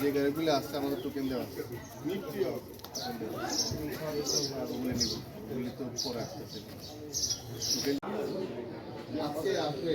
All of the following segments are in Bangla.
যে গাড়িগুলো আসছে আমাদের টোকেন দেওয়া আছে। তো আসবে আসবে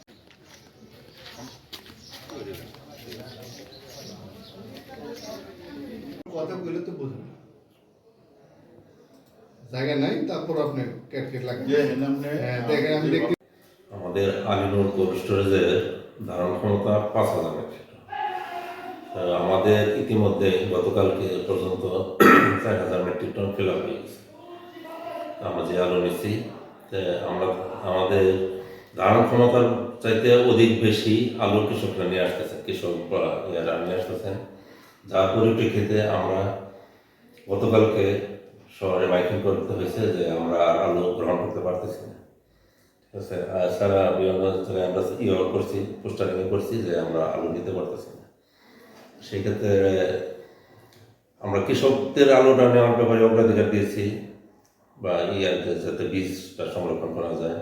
কথা বলে তো বুঝুন জায়গা নাই তারপর আপনি ক্যাট কেট লাগবে হ্যাঁ দেখেন আমি দেখতে আমাদের আলিনুর কোল্ড স্টোরেজের ধারণ ক্ষমতা পাঁচ হাজার আমাদের ইতিমধ্যে গতকালকে পর্যন্ত চার হাজার মেট্রিক টন ফিল আপ হয়ে গেছে। আমরা যে আলু নিচ্ছি আমরা আমাদের ধারণ ক্ষমতার চাইতে অধিক বেশি আলু কৃষকরা নিয়ে আসতেছে কৃষক বা নিয়ে আসতেছেন। যার পরিপ্রেক্ষিতে আমরা গতকালকে শহরে মাইকিং করতে হয়েছে যে আমরা আর আলু গ্রহণ করতে পারতেছি না। ঠিক আছে? আর সারা বিভিন্ন জায়গায় আমরা ইয়ে করছি, পোস্টারিং করছি যে আমরা আলু নিতে পারতেছি না। সেক্ষেত্রে আমরা কৃষকদের আলুটা নেওয়ার ব্যাপারে অগ্রাধিকার দিয়েছি বা ইয়ার যাতে বীজটা সংরক্ষণ করা যায়।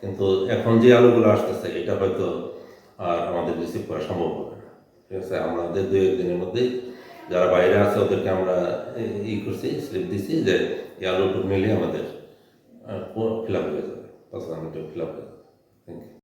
কিন্তু এখন যে আলুগুলো আসতেছে, এটা হয়তো আর আমাদের রিসিভ করা সম্ভব হবে না। ঠিক আছে আমাদের দু একদিনের মধ্যেই যারা বাইরে আছে ওদেরকে আমরা ই- করছি স্লিপ দিছি যে এই আলুটুকু মিলিয়ে আমাদের